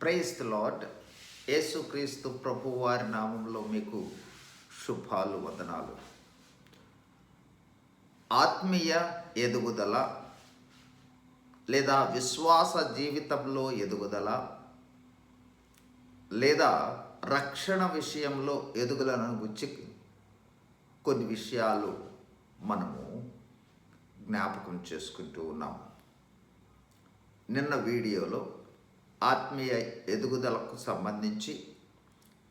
Praise the lord యేసుక్రీస్తు ప్రభు వారి నామంలో మీకు శుభాలు వదనాలు. ఆత్మీయ ఎదుగుదల లేదా విశ్వాస జీవితంలో ఎదుగుదల లేదా రక్షణ విషయంలో ఎదుగుదలను గురించి కొన్ని విషయాలు మనము జ్ఞాపకం చేసుకుంటూ ఉన్నాం నిన్న వీడియోలో ఆత్మీయ ఎదుగుదలకు సంబంధించి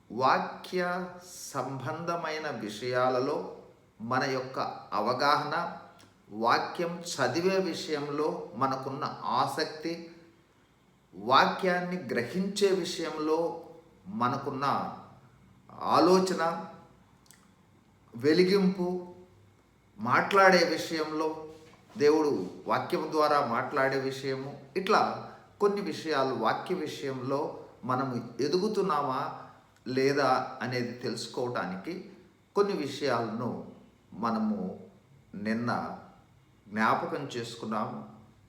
వాక్య సంబంధమైన విషయాలలో మన యొక్క అవగాహన వాక్యం చదివే విషయంలో మనకున్న ఆసక్తి వాక్యాన్ని గ్రహించే విషయంలో మనకున్న ఆలోచన వెలిగింపు మాట్లాడే విషయంలో దేవుడు వాక్యం ద్వారా మాట్లాడే విషయము ఇట్లా కొన్ని విషయాలు వాక్య విషయంలో మనము ఎదుగుతున్నామా లేదా అనేది తెలుసుకోవటానికి కొన్ని విషయాలను మనము నిన్న జ్ఞాపకం చేసుకున్నాము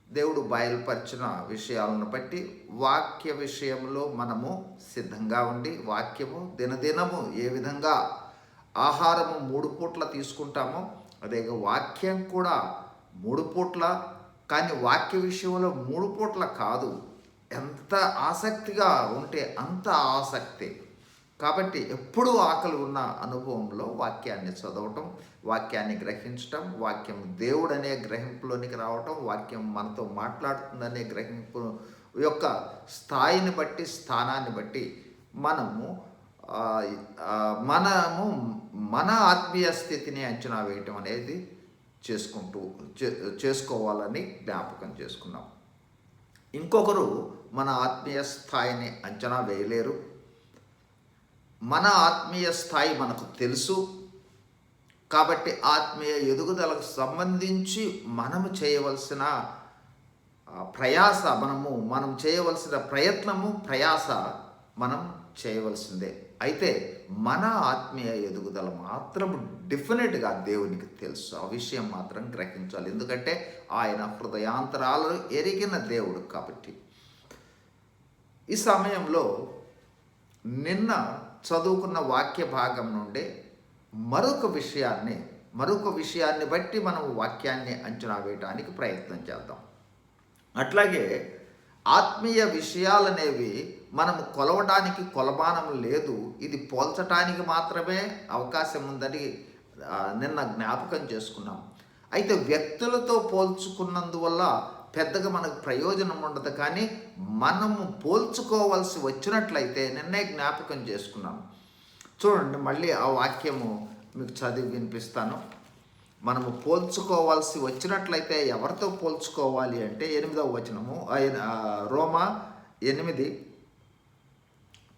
దేవుడు బయలుపరిచిన విషయాలను బట్టి వాక్య విషయంలో మనము సిద్ధంగా ఉండి వాక్యము దినదినము ఏ విధంగా ఆహారము మూడు పూట్ల తీసుకుంటామో అదే వాక్యం కూడా మూడు పూట్ల కానీ వాక్య విషయంలో మూడు పూట్ల కాదు. ఎంత ఆసక్తిగా ఉంటే అంత ఆసక్తి. కాబట్టి ఎప్పుడూ ఆకలి ఉన్న అనుభవంలో వాక్యాన్ని చదవటం వాక్యాన్ని గ్రహించటం వాక్యం దేవుడు అనే గ్రహింపులోనికి రావటం వాక్యం మనతో మాట్లాడుతుందనే గ్రహింపు యొక్క స్థాయిని బట్టి స్థానాన్ని బట్టి మనము మనము మన ఆత్మీయ స్థితిని అంచనా వేయటం అనేది చేసుకుంటూ చే- చేసుకోవాలని జ్ఞాపకం చేసుకున్నాం. ఇంకొకరు మన ఆత్మీయ స్థాయిని అంచనా వేయలేరు. మన ఆత్మీయ స్థాయి మనకు తెలుసు. కాబట్టి ఆత్మీయ ఎదుగుదలకు సంబంధించి మనము చేయవలసిన ప్రయాస మనము మనం చేయవలసిన ప్రయత్నము ప్రయాస మనం చేయవలసిందే. అయితే మన ఆత్మీయ ఎదుగుదల మాత్రం డెఫినెట్గా దేవునికి తెలుసు. ఆ విషయం మాత్రం గ్రహించాలి. ఎందుకంటే ఆయన హృదయాంతరాలు ఎరిగిన దేవుడు కాబట్టి. ఈ సమయంలో నిన్న చదువుకున్న వాక్య భాగం నుండే మరొక విషయాన్ని మరొక విషయాన్ని బట్టి మనం వాక్యాన్ని అంచనా వేయడానికి ప్రయత్నం చేద్దాం. అట్లాగే ఆత్మీయ విషయాలనేవి మనము కొలవడానికి కొలమానం లేదు. ఇది పోల్చటానికి మాత్రమే అవకాశం ఉందని నిన్న జ్ఞాపకం చేసుకున్నాం. అయితే వ్యక్తులతో పోల్చుకున్నందువల్ల పెద్దగా మనకు ప్రయోజనం ఉండదు. కానీ మనము పోల్చుకోవాల్సి వచ్చినట్లయితే నిన్నే జ్ఞాపకం చేసుకున్నాం. చూడండి మళ్ళీ ఆ వాక్యము మీకు చదివి వినిపిస్తాను. మనము పోల్చుకోవాల్సి వచ్చినట్లయితే ఎవరితో పోల్చుకోవాలి అంటే ఎనిమిదవ వచనము ఆయన రోమా ఎనిమిది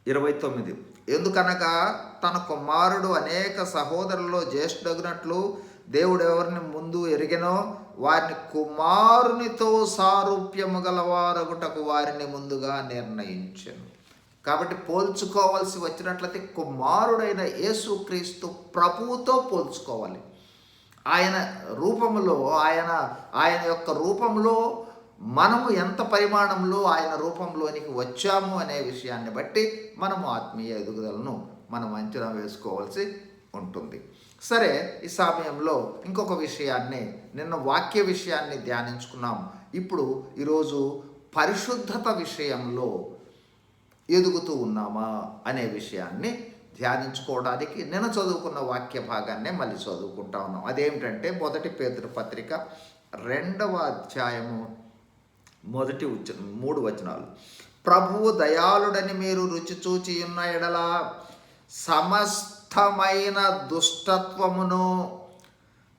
ఇరవై తొమ్మిది. ఎందుకనగా తన కుమారుడు అనేక సహోదరుల్లో జ్యేష్ఠగినట్లు దేవుడు ఎవరిని ముందు ఎరిగినో వారిని కుమారునితో సారూప్యము గలవారగుటకు వారిని ముందుగా నిర్ణయించను. కాబట్టి పోల్చుకోవాల్సి వచ్చినట్లయితే కుమారుడైన యేసుక్రీస్తు ప్రభువుతో పోల్చుకోవాలి. ఆయన రూపంలో ఆయన ఆయన యొక్క రూపంలో మనము ఎంత పరిమాణంలో ఆయన రూపంలోనికి వచ్చాము అనే విషయాన్ని బట్టి మనము ఆత్మీయ ఎదుగుదలను మనం అంచనా వేసుకోవాల్సి ఉంటుంది. సరే ఈ సమయంలో ఇంకొక విషయాన్ని నిన్న వాక్య విషయాన్ని ధ్యానించుకున్నాం ఇప్పుడు ఈరోజు పరిశుద్ధత విషయంలో ఎదుగుతూ ఉన్నామా అనే విషయాన్ని ధ్యానించుకోవడానికి నేను చదువుకున్న వాక్య భాగాన్నే మళ్ళీ చదువుకుంటా ఉన్నాం. అదేమిటంటే మొదటి పేదరు పత్రిక రెండవ అధ్యాయము మొదటి ఉచ మూడు వచనాలు. ప్రభువు దయాళుడని మీరు రుచి చూచి ఉన్న ఎడల సమస్తమైన దుష్టత్వమును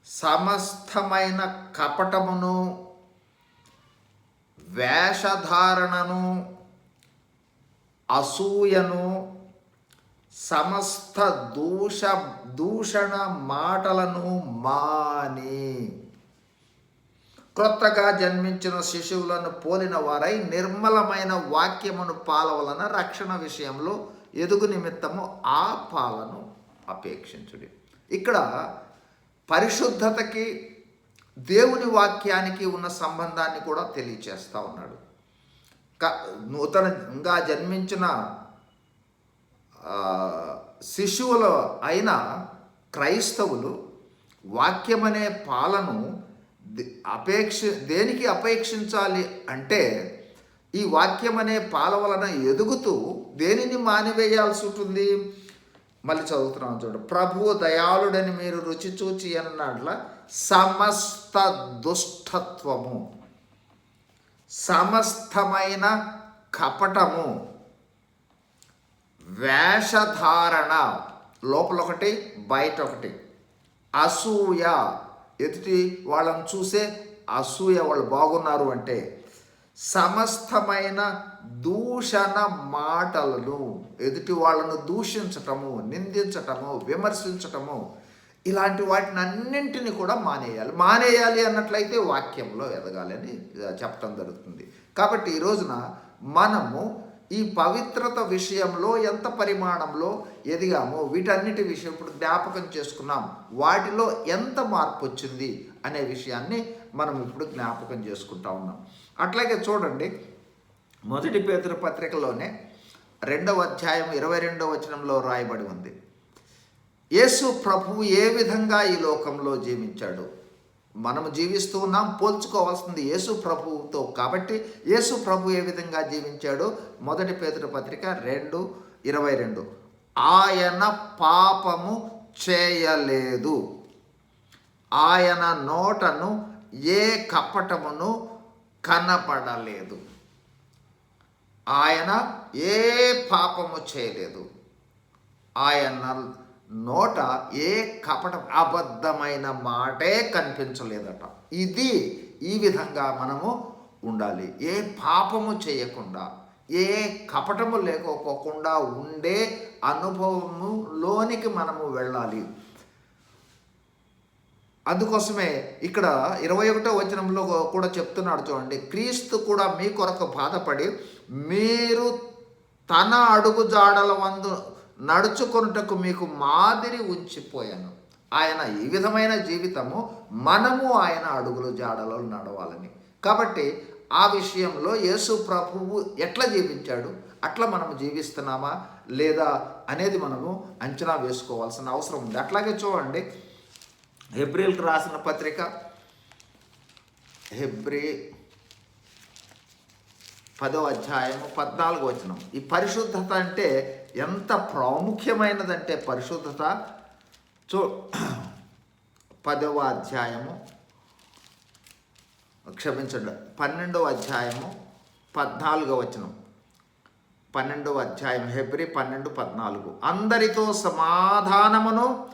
సమస్తమైన కపటమును వేషధారణను అసూయను సమస్త దూష దూషణ మాటలను మాని. క్రొత్తగా జన్మించిన శిశువులను పోలిన వారై నిర్మలమైన వాక్యమును పాలవలన రక్షణ విషయంలో ఎదుగు నిమిత్తము ఆ పాలను అపేక్షించుడి. ఇక్కడ పరిశుద్ధతకి దేవుని వాక్యానికి ఉన్న సంబంధాన్ని కూడా తెలియచేస్తూ ఉన్నాడు. క నూతనంగా జన్మించిన శిశువుల అయిన క్రైస్తవులు వాక్యం అనే పాలను అపేక్ష దేనికి అపేక్షించాలి అంటే ఈ వాక్యం అనే పాల వలన ఎదుగుతూ దేనిని మానివేయాల్సి ఉంటుంది? మళ్ళీ చదువుతున్నాం చూడండి ప్రభు దయాళుడని మీరు రుచి చూచి అన్నట్ల సమస్త దుష్టత్వము. సమస్తమైన కపటము. వేషధారణ. లోపల ఒకటి బయట ఒకటి అసూయ. ఎదుటి వాళ్ళని చూసే అసూయ వాళ్ళు బాగున్నారు అంటే సమస్తమైన దూషణ మాటలను ఎదుటి వాళ్ళను దూషించటము నిందించటము విమర్శించటము ఇలాంటి వాటిని అన్నింటినీ కూడా మానేయాలి. మానేయాలి అన్నట్లయితే వాక్యంలో ఎదగాలి అని చెప్పడం జరుగుతుంది. కాబట్టి ఈ రోజున మనము ఈ పవిత్రత విషయంలో ఎంత పరిమాణంలో ఎదిగామో వీటన్నిటి విషయం ఇప్పుడు జ్ఞాపకం చేసుకున్నాం. వాటిలో ఎంత మార్పు వచ్చింది అనే విషయాన్ని మనం ఇప్పుడు జ్ఞాపకం చేసుకుంటా ఉన్నాం. అట్లాగే చూడండి మొదటి పేతురు పత్రికలోనే రెండవ అధ్యాయం ఇరవై రెండవ వచనంలో రాయబడి ఉంది. యేసు ప్రభువు ఏ విధంగా ఈ లోకంలో జీవించాడు? మనము జీవిస్తూ ఉన్నాం పోల్చుకోవాల్సింది యేసు ప్రభువుతో కాబట్టి యేసు ప్రభు ఏ విధంగా జీవించాడో? మొదటి పేదల పత్రిక రెండు ఇరవై రెండు. ఆయన పాపము చేయలేదు. ఆయన నోటను ఏ కపటమును కనపడలేదు ఆయన ఏ పాపము చేయలేదు. ఆయన నోట ఏ కపట అబద్ధమైన మాటే కనిపించలేదట. ఇది ఈ విధంగా మనము ఉండాలి. ఏ పాపము చేయకుండా ఏ కపటము లేకపోకుండా ఉండే అనుభవములోనికి మనము వెళ్ళాలి. అందుకోసమే ఇక్కడ ఇరవై ఒకటో వచనంలో కూడా చెప్తున్నాడు చూడండి క్రీస్తు కూడా మీ కొరకు బాధపడి మీరు తన అడుగు జాడల వందు నడుచుకొనుటకు మీకు మాదిరి ఉంచిపోయాను. ఆయన ఈ విధమైన జీవితము మనము ఆయన అడుగులు జాడలో నడవాలని. కాబట్టి ఆ విషయంలో యేసు ప్రభువు ఎట్లా జీవించాడు? అట్లా మనము జీవిస్తున్నామా? లేదా అనేది మనము అంచనా వేసుకోవాల్సిన అవసరం ఉంది. అట్లాగే చూడండి హెబ్రిల్కి రాసిన పత్రిక హెబ్రి పదో అధ్యాయము పద్నాలుగు వచనం. ఈ పరిశుద్ధత అంటే ఎంత ప్రాముఖ్యమైనదంటే పరిశుద్ధత. చూ పదవ అధ్యాయము. క్షమించండి. పన్నెండవ అధ్యాయము పద్నాలుగవ వచనం. పన్నెండవ అధ్యాయం హెబ్రి పన్నెండు పద్నాలుగు. అందరితో సమాధానమును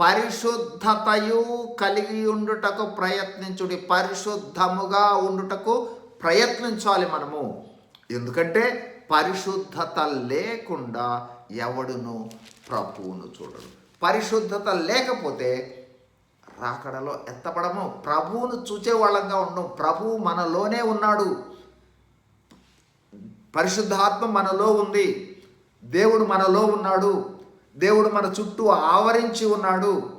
పరిశుద్ధతయు కలిగి ఉండుటకు ప్రయత్నించుడి. పరిశుద్ధముగా ఉండుటకు ప్రయత్నించాలి మనము. ఎందుకంటే పరిశుద్ధత లేకుండా ఎవడును ప్రభువును చూడడు. పరిశుద్ధత లేకపోతే రాకడలో ఎత్తపడము ప్రభువును చూచే వాళ్ళంగా ఉండం. ప్రభువు మనలోనే ఉన్నాడు. పరిశుద్ధాత్మ మనలో ఉంది. దేవుడు మనలో ఉన్నాడు. దేవుడు మన చుట్టూ ఆవరించి ఉన్నాడు.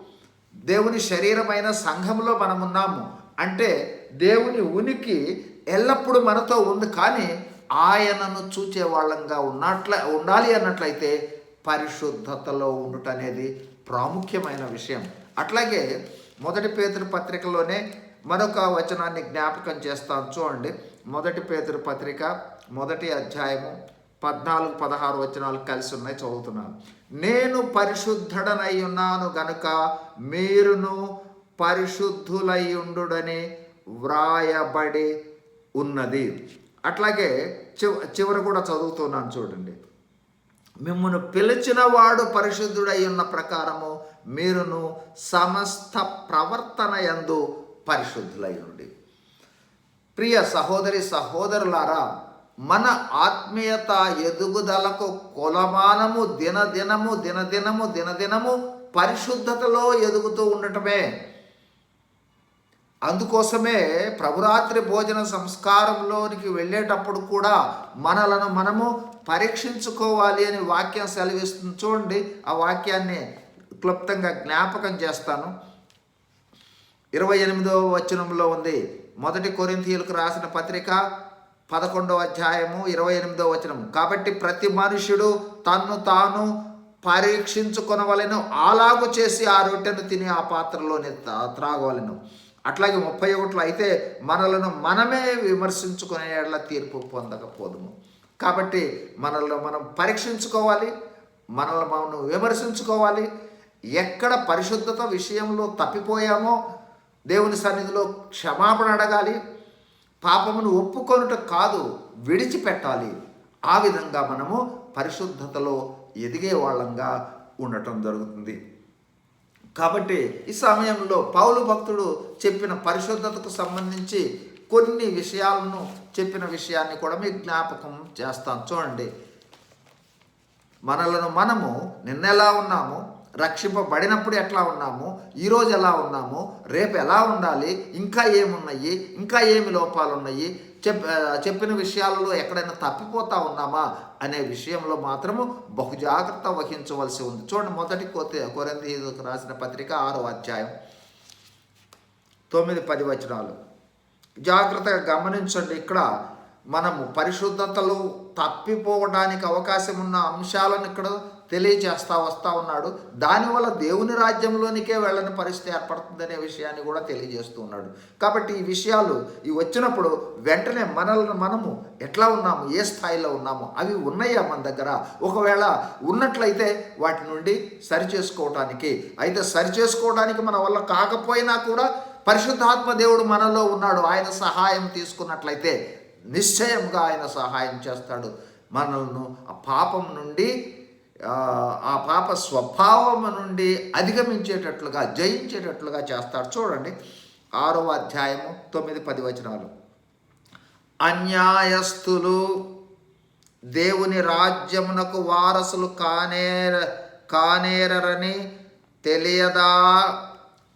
దేవుని శరీరమైన సంఘంలో మనం ఉన్నాము అంటే దేవుని ఉనికి ఎల్లప్పుడూ మనతో ఉంది. కానీ ఆయనను చూచే వాళ్ళంగా ఉన్నట్ల ఉండాలి అన్నట్లయితే పరిశుద్ధతలో ఉండుట అనేది ప్రాముఖ్యమైన విషయం. అట్లాగే మొదటి పేదరు పత్రికలోనే మరొక వచనాన్ని జ్ఞాపకం చేస్తాను. చూడండి. మొదటి పేదరు పత్రిక మొదటి అధ్యాయము పద్నాలుగు పదహారు వచనాలు కలిసి ఉన్నాయి. చదువుతున్నాను. నేను పరిశుద్ధుడనై ఉన్నాను గనుక మీరును పరిశుద్ధులై ఉండుడని వ్రాయబడి ఉన్నది. అట్లాగే చివ చివర కూడా చదువుతున్నాను చూడండి. మిమ్మల్ని పిలిచిన వాడు పరిశుద్ధుడై ఉన్న ప్రకారము మీరును సమస్త ప్రవర్తన యందు పరిశుద్ధులై ఉండి. ప్రియ సహోదరి సహోదరులారా మన ఆత్మీయత ఎదుగుదలకు కొలమానము దినదినము దినదినము దినదినము పరిశుద్ధతలో ఎదుగుతూ ఉండటమే అందుకోసమే ప్రభురాత్రి భోజన సంస్కారంలోనికి వెళ్ళేటప్పుడు కూడా మనలను మనము పరీక్షించుకోవాలి అని వాక్యం సెలవిస్తుంది. చూడండి ఆ వాక్యాన్ని క్లుప్తంగా జ్ఞాపకం చేస్తాను. ఇరవై ఎనిమిదవ వచనంలో ఉంది మొదటి కొరింతీయులకు రాసిన పత్రిక పదకొండవ అధ్యాయము ఇరవై ఎనిమిదవ వచనం. కాబట్టి ప్రతి మనుషుడు తన్ను తాను పరీక్షించుకొనవలెను అలాగు చేసి ఆ రొట్టెను తిని ఆ పాత్రలోనే త్రాగవలను. అట్లాగే ముప్పై ఒకటిలో అయితే మనలను మనమే విమర్శించుకునే తీర్పు పొందకపోదుము. కాబట్టి మనల్ని మనం పరీక్షించుకోవాలి మనల్ని మనం విమర్శించుకోవాలి. ఎక్కడ పరిశుద్ధత విషయంలో తప్పిపోయామో దేవుని సన్నిధిలో క్షమాపణ అడగాలి. పాపమును ఒప్పుకొనుట కాదు విడిచిపెట్టాలి. ఆ విధంగా మనము పరిశుద్ధతలో ఎదిగే వాళ్ళంగా ఉండటం జరుగుతుంది. కాబట్టి ఈ సమయంలో పౌలు భక్తుడు చెప్పిన పరిశుద్ధతకు సంబంధించి కొన్ని విషయాలను చెప్పిన విషయాన్ని కూడా మీకు జ్ఞాపకం చేస్తాను చూడండి. మనలను మనము నిన్నెలా ఉన్నాము? రక్షింపబడినప్పుడు ఎట్లా ఉన్నాము? ఈరోజు ఎలా ఉన్నాము? రేపు ఎలా ఉండాలి? ఇంకా ఏమున్నాయి? ఇంకా ఏమి లోపాలు ఉన్నాయి చెప్ చెప్పిన విషయాలలో ఎక్కడైనా తప్పిపోతా ఉన్నామా? అనే విషయంలో మాత్రము బహు జాగ్రత్త వహించవలసి ఉంది. చూడండి మొదటి కొత్త కొరంది రాసిన పత్రిక ఆరో అధ్యాయం తొమ్మిది పది వచనాలు. జాగ్రత్తగా గమనించండి ఇక్కడ మనము పరిశుద్ధతలు తప్పిపోవడానికి అవకాశం ఉన్న అంశాలను ఇక్కడ తెలియచేస్తా వస్తూ ఉన్నాడు. దానివల్ల దేవుని రాజ్యంలోనికే వెళ్ళని పరిస్థితి ఏర్పడుతుందనే విషయాన్ని కూడా తెలియజేస్తూ ఉన్నాడు. కాబట్టి ఈ విషయాలు ఇవి వచ్చినప్పుడు వెంటనే మనల్ని మనము ఎట్లా ఉన్నాము ఏ స్థాయిలో ఉన్నాము అవి ఉన్నాయా మన దగ్గర? ఒకవేళ ఉన్నట్లయితే వాటి నుండి సరి చేసుకోవటానికి అయితే సరి చేసుకోవడానికి మన వల్ల కాకపోయినా కూడా పరిశుద్ధాత్మ దేవుడు మనలో ఉన్నాడు. ఆయన సహాయం తీసుకున్నట్లయితే నిశ్చయంగా ఆయన సహాయం చేస్తాడు. మనల్ని ఆ పాపం నుండి ఆ, పాప స్వభావం నుండి అధిగమించేటట్లుగా జయించేటట్లుగా చేస్తాడు. చూడండి ఆరవ అధ్యాయము తొమ్మిది పది వచనాలు. అన్యాయస్తులు దేవుని రాజ్యమునకు వారసులు కానేర కానేరని తెలియదా?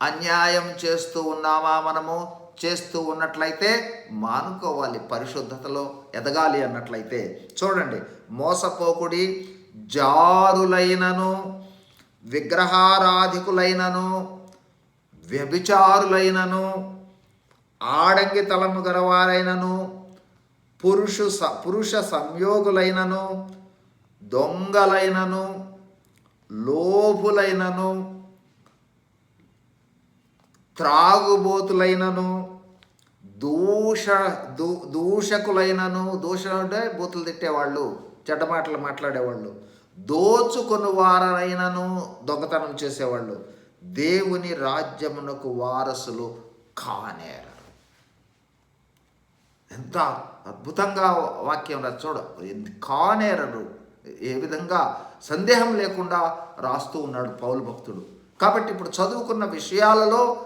అన్యాయం చేస్తూ ఉన్నామా మనము? చేస్తూ ఉన్నట్లయితే మానుకోవాలి పరిశుద్ధతలో ఎదగాలి అన్నట్లయితే. చూడండి మోసపోకుడి జారులైనను విగ్రహారాధికులైనను వ్యభిచారులైనను ఆడంగి తలము గలవారైనను పురుషు స పురుష సంయోగులైనను దొంగలైనను లోభులైనను త్రాగుబోతులైనను దూష దూ దూషకులైనను దూషణ అంటే బూతులు తిట్టేవాళ్ళు చెడ్డ మాటలు మాట్లాడేవాళ్ళు. దోచుకొని వారైనను దొంగతనం చేసేవాళ్ళు. దేవుని రాజ్యమునకు వారసులు కానేరు. ఎంత అద్భుతంగా వాక్యం రా చూడ కానేరరు ఏ విధంగా సందేహం లేకుండా రాస్తూ ఉన్నాడు పౌలు భక్తుడు. కాబట్టి ఇప్పుడు చదువుకున్న విషయాలలో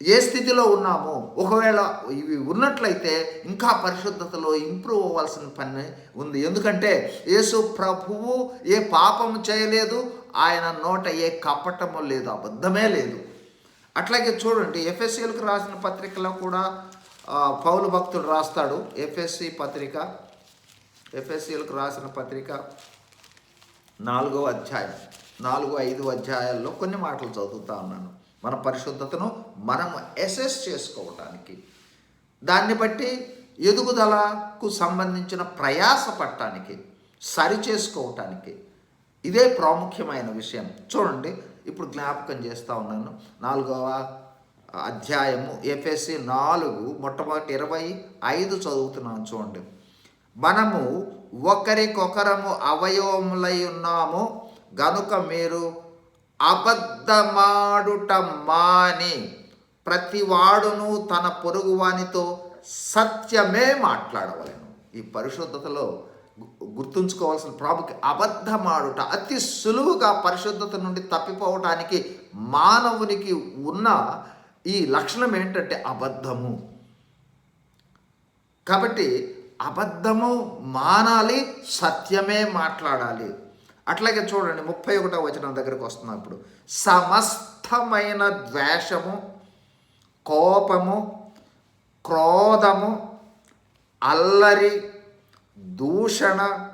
ఏ స్థితిలో ఉన్నామో ఒకవేళ ఇవి ఉన్నట్లయితే ఇంకా పరిశుద్ధతలో ఇంప్రూవ్ అవ్వాల్సిన పని ఉంది. ఎందుకంటే యేసు ప్రభువు ఏ పాపం చేయలేదు ఆయన నోట ఏ కపటము లేదు అబద్ధమే లేదు. అట్లాగే చూడండి ఎఫ్ఎస్సీలకు రాసిన పత్రికలో కూడా పౌలు భక్తుడు రాస్తాడు. ఎఫ్ఎస్సి పత్రిక ఎఫ్ఎస్సీలకు రాసిన పత్రిక నాలుగో అధ్యాయం నాలుగు ఐదు అధ్యాయాల్లో కొన్ని మాటలు చదువుతా ఉన్నాను. మన పరిశుద్ధతను మనం అసెస్ చేసుకోవటానికి. దాన్ని బట్టి ఎదుగుదలకు సంబంధించిన ప్రయాస పట్టడానికి సరి చేసుకోవటానికి ఇదే ప్రాముఖ్యమైన విషయం. చూడండి ఇప్పుడు జ్ఞాపకం చేస్తూ ఉన్నాను. నాలుగవ అధ్యాయము ఎఫ్ఎస్సి నాలుగు మొట్టమొదటి ఇరవై ఐదు చదువుతున్నాను చూడండి. మనము ఒకరికొకరము అవయవములై ఉన్నాము గనుక మీరు అబద్ధమాడుట మాని. ప్రతివాడును తన పొరుగువానితో సత్యమే మాట్లాడవలను. ఈ పరిశుద్ధతలో గుర్తుంచుకోవాల్సిన ప్రాముఖ్య అబద్ధమాడుట అతి సులువుగా పరిశుద్ధత నుండి తప్పిపోవటానికి మానవునికి ఉన్న ఈ లక్షణం ఏంటంటే అబద్ధము. కాబట్టి అబద్ధము మానాలి సత్యమే మాట్లాడాలి. అట్లాగే చూడండి ముప్పై ఒకటో వచనం దగ్గరకు వస్తున్నాం ఇప్పుడు. సమస్తమైన ద్వేషము కోపము క్రోధము అల్లరి దూషణ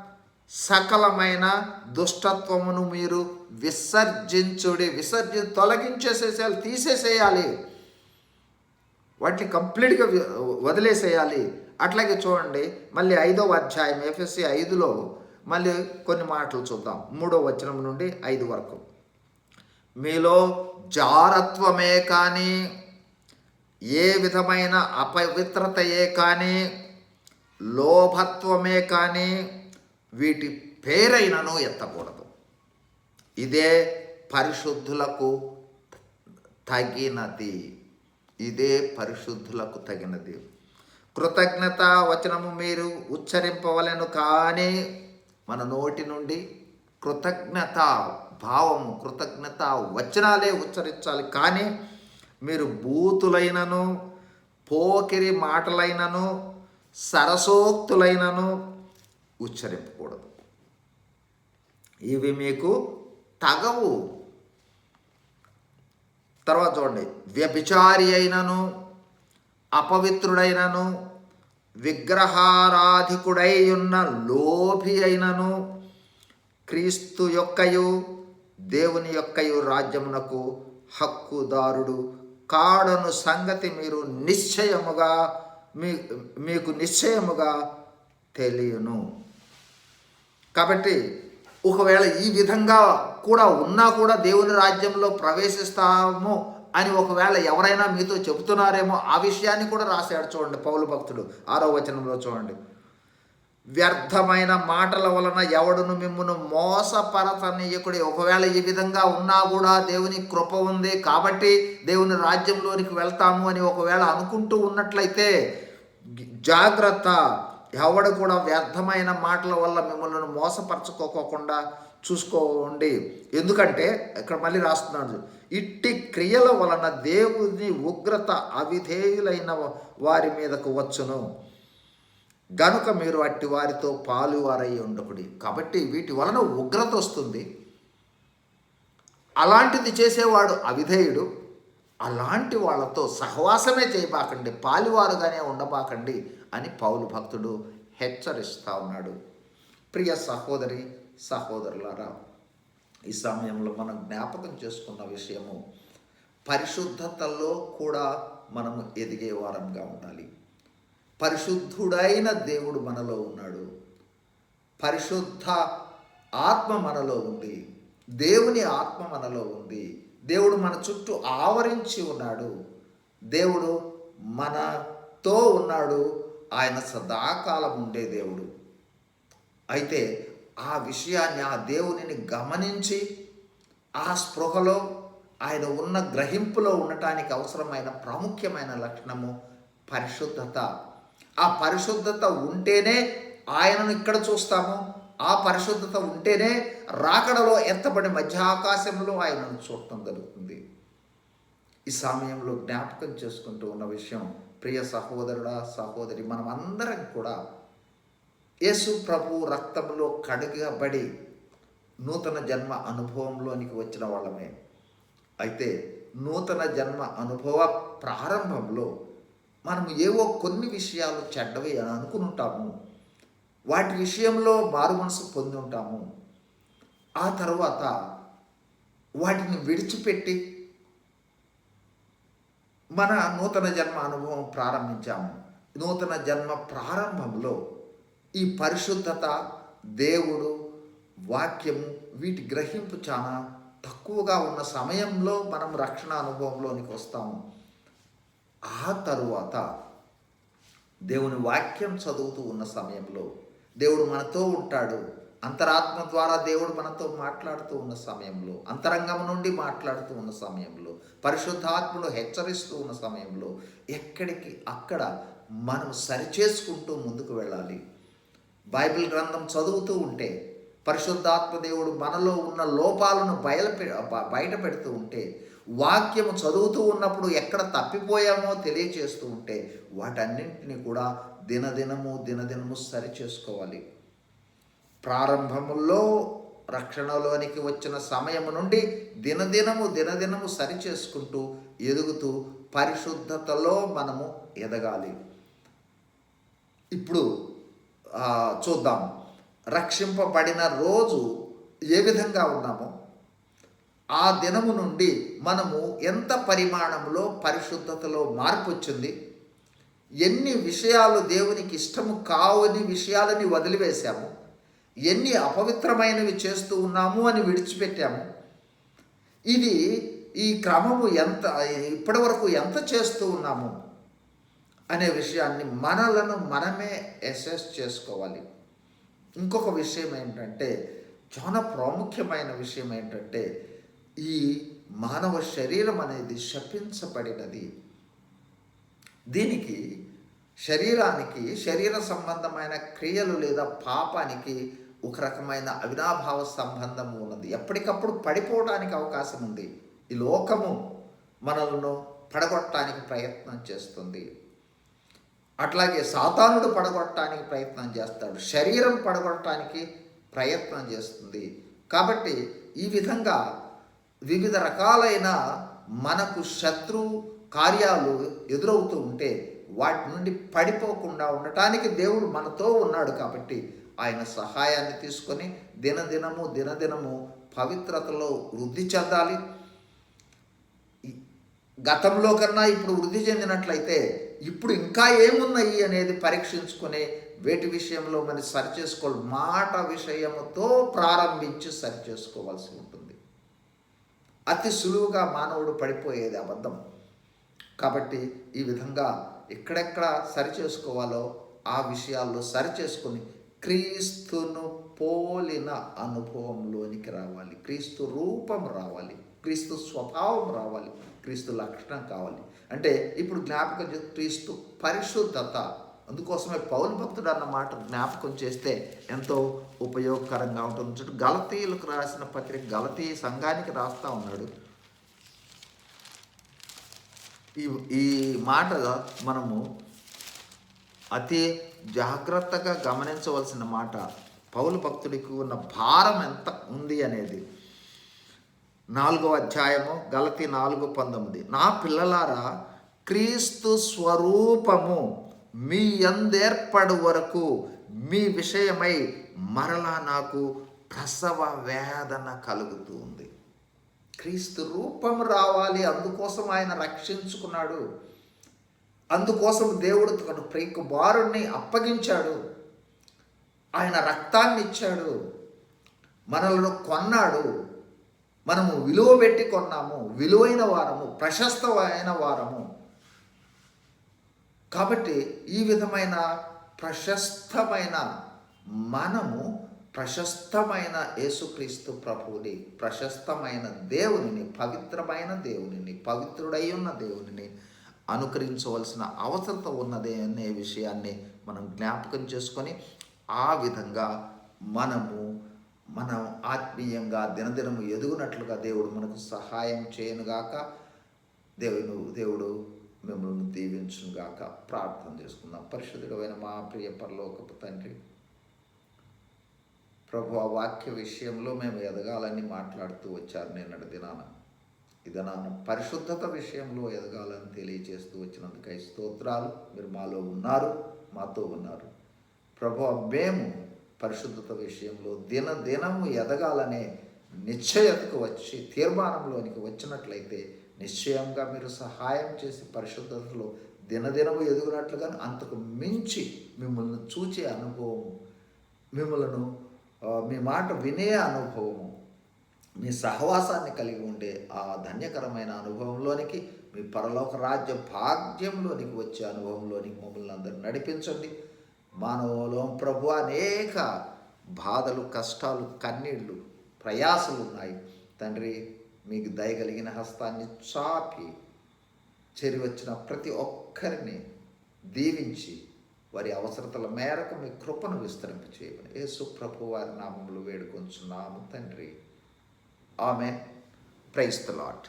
సకలమైన దుష్టత్వమును మీరు విసర్జించుడి విసర్జి తొలగించేసేసేయాలి తీసేసేయాలి. వాటిని కంప్లీట్గా వదిలేసేయాలి. అట్లాగే చూడండి మళ్ళీ ఐదవ అధ్యాయం ఎఫ్ఎస్సి ఐదులో మళ్ళీ కొన్ని మాటలు చూద్దాం. మూడో వచనం నుండి ఐదు వరకు. మీలో జారత్వమే కానీ ఏ విధమైన అపవిత్రతయే కానీ లోభత్వమే కానీ వీటి పేరైనను ఎత్తకూడదు. ఇదే పరిశుద్ధులకు తగినది. ఇదే పరిశుద్ధులకు తగినది. కృతజ్ఞత వచనము మీరు ఉచ్చరింపవలెను కానీ మన నోటి నుండి కృతజ్ఞత భావము కృతజ్ఞత వచనాలే ఉచ్చరించాలి కానీ మీరు బూతులైనను పోకిరి మాటలైనను సరసోక్తులైనను ఉచ్చరింపకూడదు. ఇవి మీకు తగవు. తర్వాత చూడండి. వ్యభిచారి అయినను అపవిత్రుడైనను విగ్రహారాధికుడై ఉన్న లోభి అయినను క్రీస్తు యొక్కయు దేవుని యొక్కయు రాజ్యమునకు హక్కుదారుడు కాడను సంగతి మీరు నిశ్చయముగా మీ మీకు నిశ్చయముగా తెలియను. కాబట్టి ఒకవేళ ఈ విధంగా కూడా ఉన్నా కూడా దేవుని రాజ్యంలో ప్రవేశిస్తాము అని ఒకవేళ ఎవరైనా మీతో చెబుతున్నారేమో ఆ విషయాన్ని కూడా రాశాడు చూడండి పౌలు భక్తుడు ఆరో వచనంలో చూడండి. వ్యర్థమైన మాటల వలన ఎవడును మిమ్మును మోసపరతనీయకుడి ఒకవేళ ఈ విధంగా ఉన్నా కూడా దేవుని కృప ఉంది కాబట్టి దేవుని రాజ్యంలోనికి వెళ్తాము అని ఒకవేళ అనుకుంటూ ఉన్నట్లయితే జాగ్రత్త. ఎవడు కూడా వ్యర్థమైన మాటల వల్ల మిమ్మల్ని మోసపరచుకోకుండా చూసుకోండి. ఎందుకంటే ఇక్కడ మళ్ళీ రాస్తున్నాడు ఇట్టి క్రియల వలన దేవుని ఉగ్రత అవిధేయులైన వారి మీదకు వచ్చును. గనుక మీరు అట్టి వారితో పాలువారై ఉండకుడి. కాబట్టి వీటి వలన ఉగ్రత వస్తుంది. అలాంటిది చేసేవాడు అవిధేయుడు. అలాంటి వాళ్ళతో సహవాసమే చేయబాకండి. పాలివారుగానే ఉండబాకండి అని పౌలు భక్తుడు హెచ్చరిస్తూ ఉన్నాడు. ప్రియ సహోదరి సహోదరులారా ఈ సమయంలో మనం జ్ఞాపకం చేసుకున్న విషయము పరిశుద్ధతలో కూడా మనము ఎదిగే వారంగా ఉండాలి. పరిశుద్ధుడైన దేవుడు మనలో ఉన్నాడు. పరిశుద్ధ ఆత్మ మనలో ఉంది. దేవుని ఆత్మ మనలో ఉంది. దేవుడు మన చుట్టూ ఆవరించి ఉన్నాడు. దేవుడు మనతో ఉన్నాడు. ఆయన సదాకాలం ఉండే దేవుడు. అయితే ఆ విషయాన్ని ఆ దేవునిని గమనించి ఆ స్పృహలో ఆయన ఉన్న గ్రహింపులో ఉండటానికి అవసరమైన ప్రాముఖ్యమైన లక్షణము పరిశుద్ధత. ఆ పరిశుద్ధత ఉంటేనే ఆయనను ఇక్కడ చూస్తాము. ఆ పరిశుద్ధత ఉంటేనే రాకడలో ఎత్తబడి మధ్యాకాశంలో ఆయనను చూడటం జరుగుతుంది. ఈ సమయంలో జ్ఞాపకం చేసుకుంటూ ఉన్న విషయం ప్రియ సహోదరుడా సహోదరి మనం అందరం కూడా యేసు ప్రభు రక్తంలో కడుగబడి నూతన జన్మ అనుభవంలోనికి వచ్చిన వాళ్ళమే. అయితే నూతన జన్మ అనుభవ ప్రారంభంలో మనం ఏవో కొన్ని విషయాలు చెడ్డవి అని అనుకుంటాము వాటి విషయంలో మారు మనసు పొంది ఉంటాము. ఆ తర్వాత వాటిని విడిచిపెట్టి మన నూతన జన్మ అనుభవం ప్రారంభించాము. నూతన జన్మ ప్రారంభంలో ఈ పరిశుద్ధత దేవుడు వాక్యము వీటి గ్రహింపు చాలా తక్కువగా ఉన్న సమయంలో మనం రక్షణ అనుభవంలోనికి వస్తాము. ఆ తరువాత దేవుని వాక్యం చదువుతూ ఉన్న సమయంలో దేవుడు మనతో ఉంటాడు. అంతరాత్మ ద్వారా దేవుడు మనతో మాట్లాడుతూ ఉన్న సమయంలో అంతరంగం నుండి మాట్లాడుతూ ఉన్న సమయంలో పరిశుద్ధాత్ముడు హెచ్చరిస్తూ ఉన్న సమయంలో ఎక్కడికి అక్కడ మనం సరిచేసుకుంటూ ముందుకు వెళ్ళాలి. బైబిల్ గ్రంథం చదువుతూ ఉంటే పరిశుద్ధాత్మ దేవుడు మనలో ఉన్న లోపాలను బయలు బయట పెడుతూ ఉంటే వాక్యము చదువుతూ ఉన్నప్పుడు ఎక్కడ తప్పిపోయామో తెలియచేస్తూ ఉంటే వాటన్నింటినీ కూడా దినదినము దినదినము సరి చేసుకోవాలి ప్రారంభములో రక్షణలోనికి వచ్చిన సమయము నుండి దినదినము దినదినము సరి చేసుకుంటూ ఎదుగుతూ పరిశుద్ధతలో మనము ఎదగాలి. ఇప్పుడు చూద్దాం. రక్షింపబడిన రోజు ఏ విధంగా ఉన్నామో ఆ దినము నుండి మనము ఎంత పరిమాణంలో పరిశుద్ధతలో మార్పు వచ్చింది ఎన్ని విషయాలు దేవునికి ఇష్టము కావని విషయాలని వదిలివేశాము? ఎన్ని అపవిత్రమైనవి చేస్తూ ఉన్నాము అని విడిచిపెట్టాము? ఇది ఈ క్రమము ఎంత ఇప్పటి వరకు ఎంత చేస్తూ ఉన్నాము? అనే విషయాన్ని మనలను మనమే అసెస్ చేసుకోవాలి. ఇంకొక విషయం ఏంటంటే చాలా ప్రాముఖ్యమైన విషయం ఏంటంటే ఈ మానవ శరీరం అనేది శపించబడినది. దీనికి శరీరానికి శరీర సంబంధమైన క్రియలు లేదా పాపానికి ఒక రకమైన అవినాభావ సంబంధం ఉన్నది. ఎప్పటికప్పుడు పడిపోవడానికి అవకాశం ఉంది. ఈ లోకము మనల్ని పడగొట్టడానికి ప్రయత్నం చేస్తుంది. అట్లాగే సాతానుడు పడగొట్టడానికి ప్రయత్నం చేస్తాడు. శరీరం పడగొట్టడానికి ప్రయత్నం చేస్తుంది. కాబట్టి ఈ విధంగా వివిధ రకాలైన మనకు శత్రు కార్యాలు ఎదురవుతూ ఉంటే వాటి నుండి పడిపోకుండా ఉండటానికి దేవుడు మనతో ఉన్నాడు కాబట్టి ఆయన సహాయాన్ని తీసుకొని దినదినము దినదినము పవిత్రతలో వృద్ధి చెందాలి. గతంలో కన్నా ఇప్పుడు వృద్ధి చెందినట్లయితే ఇప్పుడు ఇంకా ఏమున్నాయి అనేది పరీక్షించుకునే వేటి విషయంలో మనం సరి చేసుకోవాలి. మాట విషయముతో ప్రారంభించి సరి చేసుకోవాల్సి అతి సులువుగా మానవుడు పడిపోయేది అబద్ధం. కాబట్టి ఈ విధంగా ఎక్కడెక్కడ సరి చేసుకోవాలో ఆ విషయాల్లో సరి చేసుకొని క్రీస్తును పోలిన అనుభవంలోనికి రావాలి. క్రీస్తు రూపం రావాలి. క్రీస్తు స్వభావం రావాలి. క్రీస్తు లక్షణం కావాలి. అంటే ఇప్పుడు జ్ఞాపకం క్రీస్తు పరిశుద్ధత అందుకోసమే పౌలు భక్తుడు అన్న మాట జ్ఞాపకం చేస్తే ఎంతో ఉపయోగకరంగా ఉంటుంది. చూడు గలతీయులకు రాసిన పత్రిక గలతీ సంఘానికి రాస్తా ఉన్నాడు. ఈ ఈ మాట మనము అతి జాగ్రత్తగా గమనించవలసిన మాట పౌలు భక్తుడికి ఉన్న భారం ఎంత ఉంది అనేది. నాలుగో అధ్యాయము గలతి నాలుగు పంతొమ్మిది. నా పిల్లలారా క్రీస్తు స్వరూపము మీ అందేర్పడు వరకు మీ విషయమై మరలా నాకు ప్రసవ వేదన కలుగుతుంది. క్రీస్తు రూపం రావాలి అందుకోసం ఆయన రక్షించుకున్నాడు. అందుకోసం దేవుడు తన ప్రియ అప్పగించాడు. ఆయన రక్తాన్ని ఇచ్చాడు మనలను కొన్నాడు. మనము విలువ పెట్టి కొన్నాము. విలువైన వారము ప్రశస్తమైన వారము. కాబట్టి ఈ విధమైన ప్రశస్తమైన మనము ప్రశస్తమైన యేసుక్రీస్తు ప్రభువుని ప్రశస్తమైన దేవునిని పవిత్రమైన దేవునిని పవిత్రుడై ఉన్న దేవునిని అనుకరించవలసిన అవసరత ఉన్నదే అనే విషయాన్ని మనం జ్ఞాపకం చేసుకొని ఆ విధంగా మనము మనం ఆత్మీయంగా దినదినము ఎదుగునట్లుగా దేవుడు మనకు సహాయం చేయనుగాక దేవుడు దేవుడు మిమ్మల్ని దీవించుగాక ప్రార్థన చేసుకుందాం. పరిశుద్ధుడమైన మా ప్రియ పరలోకపు తండ్రి ప్రభు ఆ వాక్య విషయంలో మేము ఎదగాలని మాట్లాడుతూ వచ్చారు నిన్నటి దినాన. ఇదనాన పరిశుద్ధత విషయంలో ఎదగాలని తెలియజేస్తూ వచ్చినందుకై స్తోత్రాలు. మీరు మాలో ఉన్నారు మాతో ఉన్నారు. ప్రభు మేము పరిశుద్ధత విషయంలో దిన దినము ఎదగాలనే నిశ్చయతకు వచ్చి తీర్మానంలోనికి వచ్చినట్లయితే నిశ్చయంగా మీరు సహాయం చేసి పరిశుద్ధతలో దినదినము ఎదుగునట్లుగా అంతకు మించి మిమ్మల్ని చూచే అనుభవము మిమ్మలను మీ మాట వినే అనుభవము మీ సహవాసాన్ని కలిగి ఉండే ఆ ధన్యకరమైన అనుభవంలోనికి మీ పరలోక రాజ్య భాగ్యంలోనికి వచ్చే అనుభవంలోనికి మమ్మల్ని అందరూ నడిపించండి. మానవలో ప్రభు అనేక బాధలు కష్టాలు కన్నీళ్ళు ప్రయాసలు ఉన్నాయి. తండ్రి మీకు దయగలిగిన హస్తాన్ని చాపి చేరివచ్చిన ప్రతి ఒక్కరిని దీవించి వారి అవసరతల మేరకు మీ కృపను విస్తరింప చేయమని. యేసు ప్రభు వారి నామములు వేడుకొంచున్నాము తండ్రి. ఆమె ప్రైస్ ద లాట్